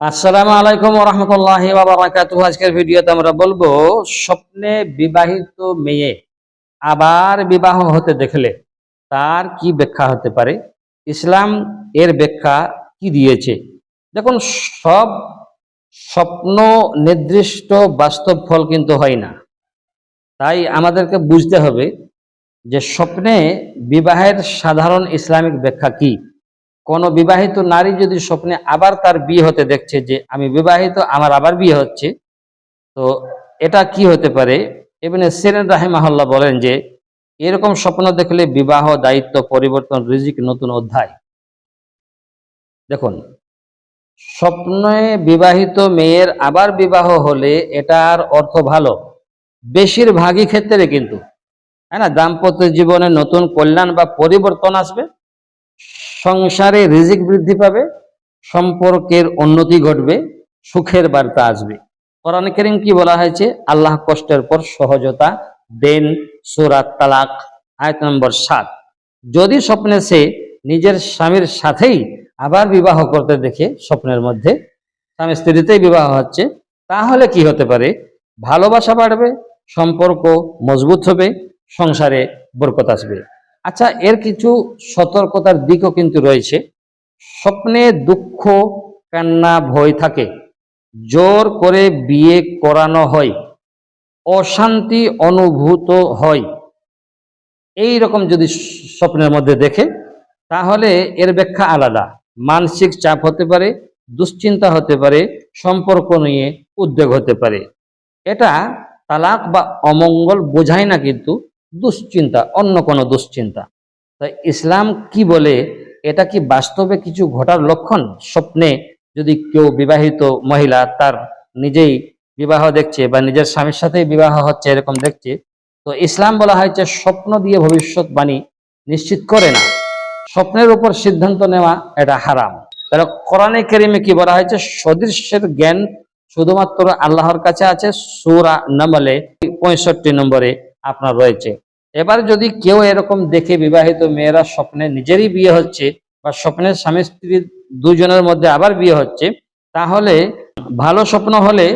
আসসালামু আলাইকুম রহমতুল্লাহ বারাকাতু আজকের ভিডিওতে আমরা বলব, স্বপ্নে বিবাহিত মেয়ে আবার বিবাহ হতে দেখলে তার কি ব্যাখ্যা হতে পারে? ইসলাম এর ব্যাখ্যা কি দিয়েছে? দেখুন, সব স্বপ্ন নির্দিষ্ট বাস্তব ফল কিন্তু হয় না। তাই আমাদেরকে বুঝতে হবে যে স্বপ্নে বিবাহের সাধারণ ইসলামিক ব্যাখ্যা কি। কোন বিবাহিত নারী যদি স্বপ্নে আবার তার বিয়ে হতে দেখছে যে আমি বিবাহিত, আমার আবার বিয়ে হচ্ছে, তো এটা কি হতে পারে? এখানে সেরেন রাহেমাহল্লা বলেন যে, এরকম স্বপ্ন দেখলে বিবাহ, দায়িত্ব, পরিবর্তন, রিজিক নতুন অধ্যায়। দেখুন, স্বপ্নে বিবাহিত মেয়ের আবার বিবাহ হলে এটার অর্থ ভালো। বেশিরভাগই ক্ষেত্রে কিন্তু হ্যাঁ না? দাম্পত্য জীবনে নতুন কল্যাণ বা পরিবর্তন আসবে। সংসারে রিজিক বৃদ্ধি পাবে, সম্পর্কের উন্নতি ঘটবে, সুখের বার্তা আসবে। কোরআন করিম কি বলা হয়েছে? আল্লাহ কষ্টের পর সহজতা দেন সুরাত তালাক, আয়াত নম্বর সাত। যদি স্বপ্নে সে নিজের স্বামীর সাথেই আবার বিবাহ করতে দেখে স্বপ্নের মধ্যে, স্বামী স্ত্রীতেই বিবাহ হচ্ছে, তাহলে কি হতে পারে? ভালোবাসা বাড়বে, সম্পর্ক মজবুত হবে, সংসারে বরকত আসবে। আচ্ছা এর কিছু সতর্কতার দিকও কিন্তু রয়েছে। স্বপ্নে দুঃখ, কান্না, ভয় থাকে। জোর করে বিয়ে করানো হয়। অশান্তি অনুভূত হয়। এই রকম যদি স্বপ্নের মধ্যে দেখে, তাহলে এর ব্যাখ্যা আলাদা। মানসিক চাপ হতে পারে, দুশ্চিন্তা হতে পারে, সম্পর্ক নিয়ে উদ্বেগ হতে পারে। এটা তালাক বা অমঙ্গল বোঝায় না কিন্তু। দুশ্চিন্তা, অন্য কোনো দুশ্চিন্তা। তাই ইসলাম কি বলে? এটা কি বাস্তবে কিছু ঘটার লক্ষণ? স্বপ্নে যদি কেউ বিবাহিত মহিলা তার নিজেই বিবাহ দেখছে বা নিজের স্বামীর সাথেই বিবাহ হচ্ছে এরকম দেখছে, তো ইসলাম বলা হয়েছে স্বপ্ন দিয়ে ভবিষ্যৎবাণী নিশ্চিত করে না। স্বপ্নের উপর সিদ্ধান্ত নেওয়া এটা হারাম। তাহলে কোরআনে কেরিমে কি বলা হয়েছে? সদৃশ্যের জ্ঞান শুধুমাত্র আল্লাহর কাছে আছে। সুরা নামলে পঁয়ষট্টি নম্বরে আপনার রয়েছে। এবার যদি কেউ এরকম দেখে বিবাহিত মেয়েরা স্বপ্নে নিজেরই বিয়ে হচ্ছে বা স্বপ্নের স্বামী স্ত্রী দুজনের মধ্যে আবার বিয়ে হচ্ছে, তাহলে ভালো স্বপ্ন হলে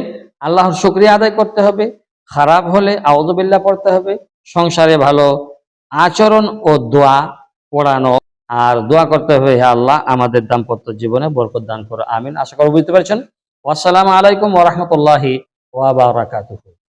আল্লাহর শুক্রিয়া আদায় করতে হবে, খারাপ হলে আউদবিল্লা পড়তে হবে, সংসারে ভালো আচরণ ও দোয়া পড়ানো, আর দোয়া করতে হবে হে আল্লাহ আমাদের দাম্পত্য জীবনে বরকত দান করো, আমিন। আশা করি বুঝতে পারছেন? আসসালামু আলাইকুম ওরহমতুল্লাহি ওয়া বারাকাতুহু।